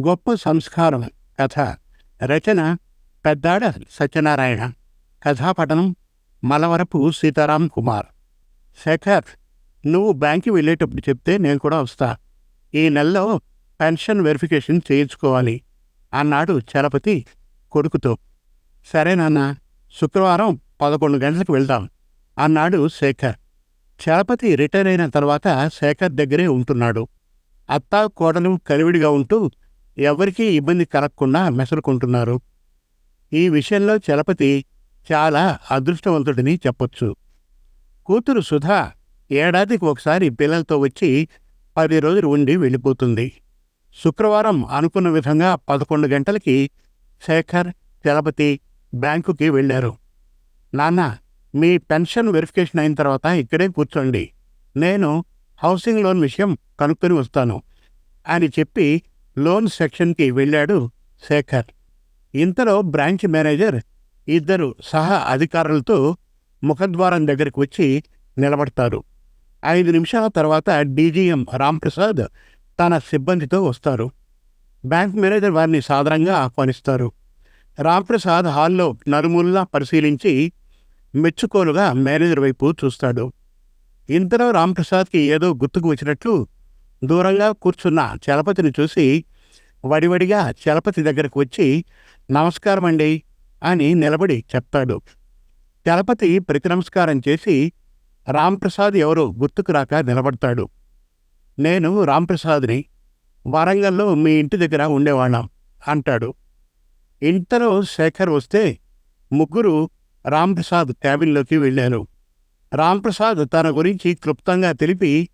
గొప్ప సంస్కారం కథ రచన పెద్దాడ సత్యనారాయణ. కథాపఠనం మలవరపు సీతారాం కుమార్. శేఖర్ నువ్వు బ్యాంక్కి వెళ్ళేటప్పుడు చెప్తే నేను కూడా వస్తా. ఈ నెలలో పెన్షన్ వెరిఫికేషన్ చేయించుకోవాలి అన్నాడు చలపతి కొడుకుతో. సరే నాన్న శుక్రవారం పదకొండు గంటలకు వెళ్దాం అన్నాడు శేఖర్. చలపతి రిటైర్ అయిన తర్వాత శేఖర్ దగ్గరే ఉంటున్నాడు. అత్తా కోడలు కలివిడిగా ఉంటూ ఎవరికీ ఇబ్బంది కలగకుండా మెసలుకుంటున్నారు ఈ విషయంలో చలపతి చాలా అదృష్టవంతుడిని చెప్పొచ్చు. కూతురు సుధా ఏడాదికి ఒకసారి పిల్లలతో వచ్చి పది రోజులు ఉండి వెళ్ళిపోతుంది. శుక్రవారం అనుకున్న విధంగా పదకొండు గంటలకి శేఖర్ చలపతి బ్యాంకుకి వెళ్ళారు. నాన్న మీ పెన్షన్ వెరిఫికేషన్ అయిన తర్వాత ఇక్కడే కూర్చోండి. నేను హౌసింగ్ లోన్ విషయం కనుక్కొని వస్తాను అని చెప్పి లోన్ సెక్షన్కి వెళ్ళాడు శేఖర్. ఇంతలో బ్రాంచ్ మేనేజర్ ఇద్దరు సహా అధికారులతో ముఖద్వారం దగ్గరికి వచ్చి నిలబడతారు. ఐదు నిమిషాల తర్వాత డీజీఎం రాంప్రసాద్ తన సిబ్బందితో వస్తారు. బ్యాంక్ మేనేజర్ వారిని సాధారణంగా ఆహ్వానిస్తారు. రాంప్రసాద్ హాల్లో నలుమూలలా పరిశీలించి మెచ్చుకోలుగా మేనేజర్ వైపు చూస్తాడు. ఇంతలో రాంప్రసాద్కి ఏదో గుర్తుకు వచ్చినట్లు దూరంగా కూర్చున్న చలపతిని చూసి వడివడిగా చలపతి దగ్గరకు వచ్చి నమస్కారం అండి అని నిలబడి చెప్తాడు. చలపతి ప్రతి నమస్కారం చేసి రాంప్రసాద్ ఎవరో గుర్తుకు రాక నిలబడతాడు. నేను రాంప్రసాద్ని వరంగల్లో మీ ఇంటి దగ్గర ఉండేవాళ్ళం అంటాడు. ఇంతలో శేఖర్ వస్తే ముగ్గురు రాంప్రసాద్ క్యాబిన్లోకి వెళ్ళారు. రాంప్రసాద్ తన గురించి క్లుప్తంగా తెలిపి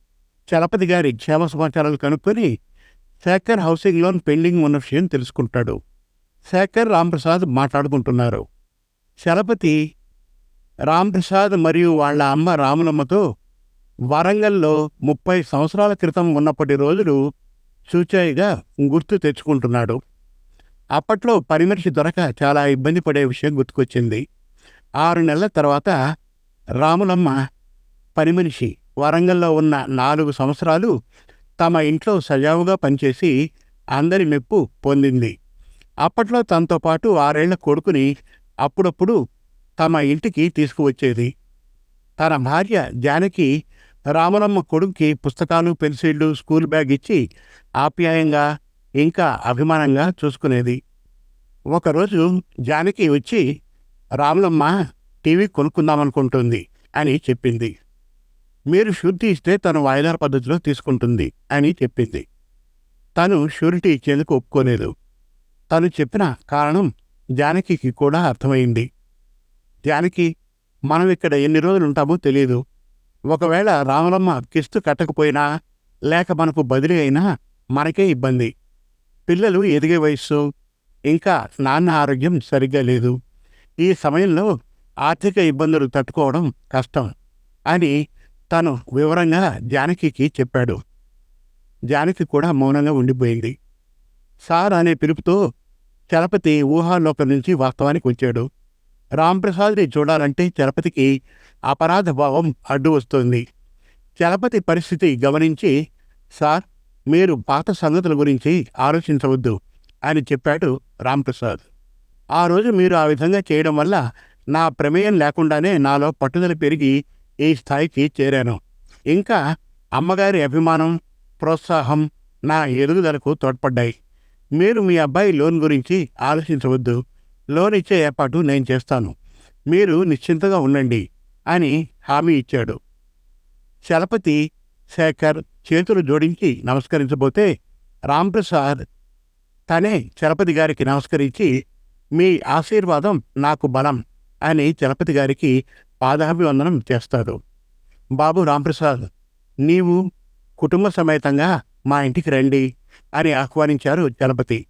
చలపతి గారి క్షేమ సమాచారాలు కనుక్కొని శేఖర్ హౌసింగ్ లోన్ పెండింగ్ ఉన్న విషయం తెలుసుకుంటాడు. శేఖర్ రాంప్రసాద్ మాట్లాడుకుంటున్నారు. చలపతి రాంప్రసాద్ మరియు వాళ్ళ అమ్మ రాములమ్మతో వరంగల్లో ముప్పై సంవత్సరాల క్రితం ఉన్నప్పటి రోజులు సూచాయిగా గుర్తు తెచ్చుకుంటున్నాడు. అప్పట్లో పరిమర్శి దొరక చాలా ఇబ్బంది పడే విషయం గుర్తుకొచ్చింది. ఆరు నెలల తర్వాత రాములమ్మ పనిమనిషి వరంగల్లో ఉన్న నాలుగు సంవత్సరాలు తమ ఇంట్లో సజావుగా పనిచేసి అందరి మెప్పు పొందింది. అప్పట్లో తనతో పాటు ఆరేళ్ళ కొడుకుని అప్పుడప్పుడు తమ ఇంటికి తీసుకువచ్చేది. తన భార్య జానకి రాములమ్మ కొడుకుకి పుస్తకాలు పెన్సిళ్ళు స్కూల్ బ్యాగ్ ఇచ్చి ఆప్యాయంగా ఇంకా అభిమానంగా చూసుకునేది. ఒకరోజు జానకి వచ్చి రాములమ్మ టీవీ కొనుక్కుందామనుకుంటుంది అని చెప్పింది. మీరు షూరిటీ ఇస్తే తను వాయిదాల పద్ధతిలో తీసుకుంటుంది అని చెప్పింది. తను షూరిటీ ఇచ్చేందుకు ఒప్పుకోలేదు. తను చెప్పిన కారణం జానకికి కూడా అర్థమైంది. జానకి మనం ఇక్కడ ఎన్ని రోజులు ఉంటామో తెలియదు ఒకవేళ రాములమ్మ కిస్తు కట్టకపోయినా లేక మనకు బదిలీ అయినా మనకే ఇబ్బంది. పిల్లలు ఎదిగే వయస్సు ఇంకా నాన్న ఆరోగ్యం సరిగ్గా లేదు. ఈ సమయంలో ఆర్థిక ఇబ్బందులు తట్టుకోవడం కష్టం అని తాను వివరంగా జానకికి చెప్పాడు. జానకి కూడా మౌనంగా ఉండిపోయింది. సార్ అనే పిలుపుతో చలపతి ఊహాలోకం నుంచి వాస్తవానికి వచ్చాడు. రాంప్రసాద్ని చూడాలంటే చలపతికి అపరాధ భావం అడ్డు వస్తుంది. చలపతి పరిస్థితి గమనించి సార్ మీరు పాత సంగతుల గురించి ఆలోచించవద్దు అని చెప్పాడు రాంప్రసాద్. ఆ రోజు మీరు ఆ విధంగా చేయడం వల్ల నా ప్రమేయం లేకుండానే నాలో పట్టుదల పెరిగి ఈ స్థాయికి చేరాను. ఇంకా అమ్మగారి అభిమానం ప్రోత్సాహం నా ఎదుగుదలకు తోడ్పడ్డాయి. మీరు మీ అబ్బాయి లోన్ గురించి ఆలోచించవద్దు. లోన్ ఇచ్చే ఏర్పాటు నేను చేస్తాను. మీరు నిశ్చింతగా ఉండండి అని హామీ ఇచ్చాడు. చలపతి శేఖర్ చేతులు జోడించి నమస్కరించబోతే రాంప్రసాద్ తనే చలపతి గారికి నమస్కరించి మీ ఆశీర్వాదం నాకు బలం అని చలపతి గారికి పాదాభివందనం చేస్తాడు బాబు రాంప్రసాద్ నీవు కుటుంబ సమేతంగా మా ఇంటికి రండి అని ఆహ్వానించారు చలపతి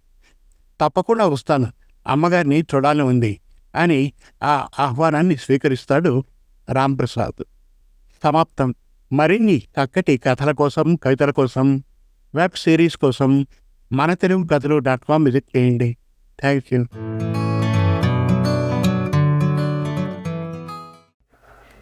తప్పకుండా వస్తాను అమ్మగారిని చూడాలని ఉంది అని ఆ ఆహ్వానాన్ని స్వీకరిస్తాడు రాంప్రసాద్. సమాప్తం. మరిన్ని చక్కటి కథల కోసం కవితల కోసం వెబ్ సిరీస్ కోసం మన తెలుగు కథలు డాట్ కామ్ విజిట్ చేయండి. Thank you